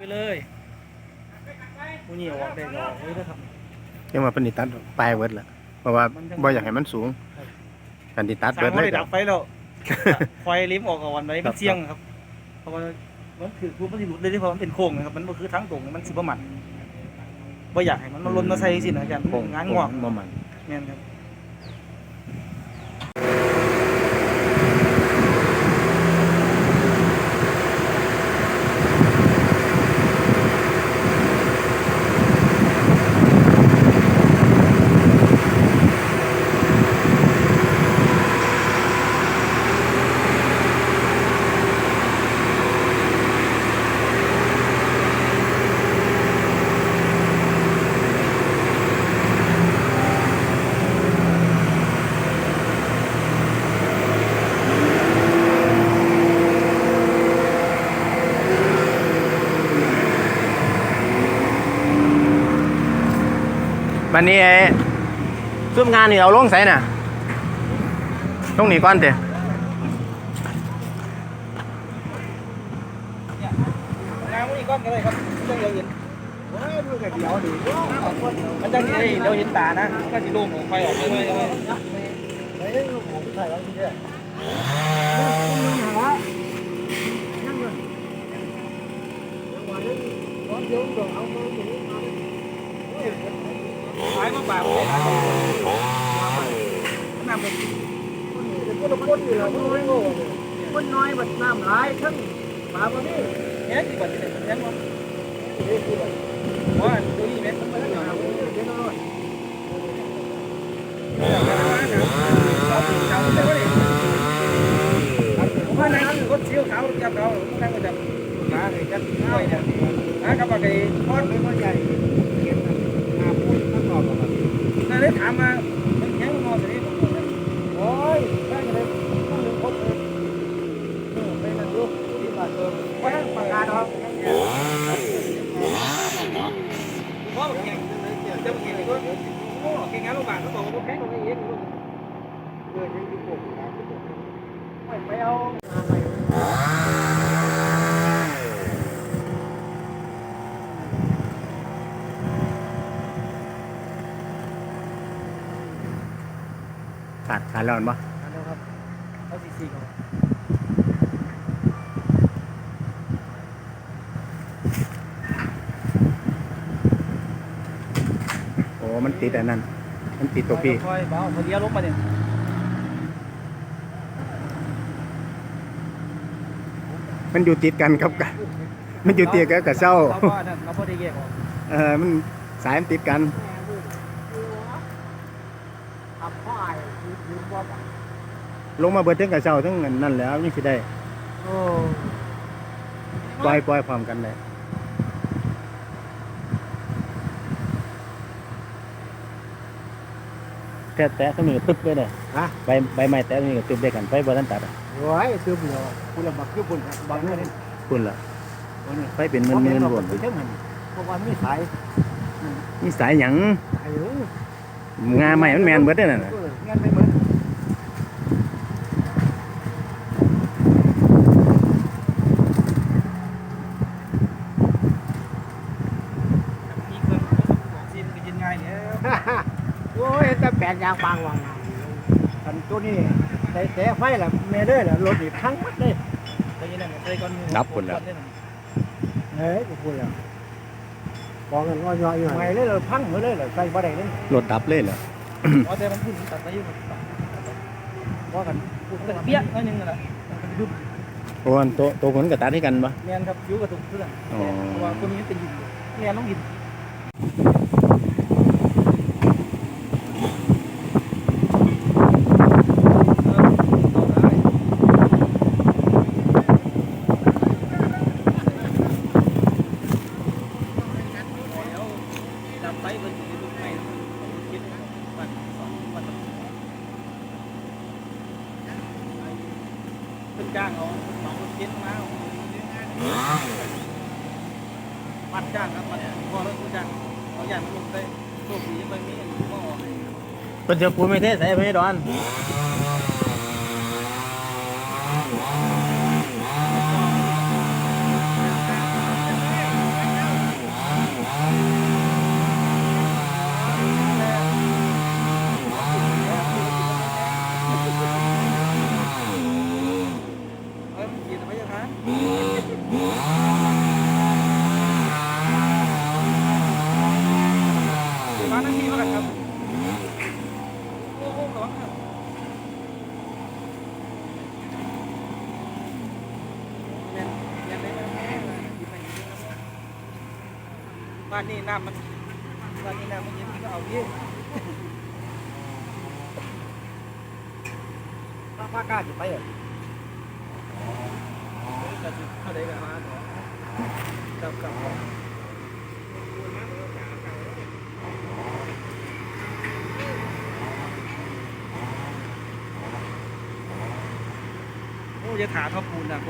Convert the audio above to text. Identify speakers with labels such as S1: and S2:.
S1: ไปเลยผู้นี้ออกได้ก็ออกเลยนะครับ
S2: ยังมาเป็นนิตัดปลายเวิร์ดละเพราะว่าบ่อยากให้มันสูงกันติตัด
S1: สร้า
S2: เวิ
S1: ง
S2: ร์ด
S1: ไม่
S2: เลย
S1: ได้
S2: ค
S1: ดั
S2: รั
S1: บบไฟแล้วไฟลิมออกก่อนไว้
S2: ครั
S1: มัน
S2: บ
S1: เสี่ยงครับ เพราะว่ามันคือผู้มันสิหลุดเลยที่เพราะมันเป็นโค้งนะครับ มันบ่คือทั้งตรงมันสิบ่มันบ่อยากให้มันมาล้นมาใส่สินะอาจารย์
S2: โค้ง
S1: งานงอก
S2: บ่มัน
S1: แม่นครับ
S2: วันนี้ไอ้ซุ่มงานนี่เอาลงใส่น่ะลงนี่ก่อนเด้
S1: งานมันอีกก้อนก็ได้ครับจังเดียวเห็นมันจังสิได้เดี๋ยวเห็นตานะก็สิโล่งออกไฟออกเลยเลยเลย ขายมาบาทเลยน้ำเป็น
S3: คนน้อยบัดน้ำหลายทั้งปลาบ่มี
S1: แค่กี่ Thái có bà của bà Nam Việt Quân quân gì quân nói ngô Quân nói bật Nam
S3: lái thân Bà có biết Nhé thì bật thì bật nhé Có anh tí gì không phải là nhỏ nào cũng thế thôi
S1: Hôm cái con với con ถามมามันแข็งนอนสิ
S3: โอ้ยได้เลยต้องลืมพบเลยไปนั่นดูที่บ้านเดิม
S1: ว่าประกาศออก เพราะแข่งจะแข่งก็โอ้แข่งงานโรงพยาบาลเขาบอกว่าแข่งตรงนี้เอง
S3: เดินยังอยู่ปกนะ
S1: ไปเอา
S2: ขาดขาดร้อนบ่
S1: อันเดียวครับเอาสี่สี่ก่อน
S2: โอ้มันติดอันนั้น มันติดตัวพี่
S1: คอยเบาพอดีลบมาเนี่ย
S2: มันอยู่ติดกันครับกันมันอยู่ติดกันกับเศร้า
S1: เราก็นั่นเราพอได้แยกออก
S2: เออมันสายมันติดกัน
S3: ท
S2: ลงมาเบิดทั้งกับเศร้าทั้งนั่นแหล้วนี่สิได้
S3: โอ้
S2: ปล่อยปล่อยพร้อมกันเลยแค่แตะก็มีก็ตึ๊บเลยเนี่ย
S3: ฮะ
S2: ใบใบไม้แตะก็มีก็ตึ๊บได้กันไฟบ่ทันตัดอะ
S3: โอ้ยซื้อเดียวคุณละบักคือคุณบังนี่
S2: คุณล่ะ
S3: วันนี้
S2: ไฟเป็นหมื่นหมื่นรวม
S3: ไปเท่านั้นเพราะว่ามีสาย
S2: มีสายหยัง
S3: สายเออง า
S2: ใหม่มันแมนเบิดเด้อนั่นน่ะ
S3: งั้นไม่เหมื โอ้ยแต่แปลกยางบางวังอันตัวนี้ใส่แต่ไฟล่ะแม่เด้อล่ะรถนี่พังหมดเลย
S1: ไปยินนั่นใส่ก่อน
S3: เฮ้ยกูพูดแล้วบอกกันว่าย่อยๆไม่เลยเราพังหมดเลยเหรอใส่บ่ได้เลย
S2: รถดับเลยเหรอ
S1: อ๋อแต่มันขึ้นตัดไปอยู่ว่ากันพูดกันเปี้ยนั่นนึงน่ะดุม
S2: โอ้อันโตโตคนก็ตัดให้กันปะ
S1: แมนครับอยู่กับทุกเพื่อน
S2: อ๋อ
S1: เพราะว่าคนนี้เป็นยินแมนต้องยินดับไฟเป็นลูกไม้คิดวันสองวันเป็น จ้างเอาสองคนคิดมามัดจ้างครับมัดพอแล้วผู้จ้างเขาอย่างมันลงไปโชคดีไปมีก็ออก
S2: เพิ่นจะปูนไม่เทใส่ไม่ดอน
S1: มานั่งที่มากันครับ โอ้โหระวังครับแม่นแม่นได้ไหมบ้านนี้น้ำมันบ้านนี้น้ำมันเย็นก็เอาพี่
S3: ถ้าพากล้าจะไปเหรอ
S1: ก็จะเท่าไดก็มาครับครับโอ้ยถาเท่าปูนนะผม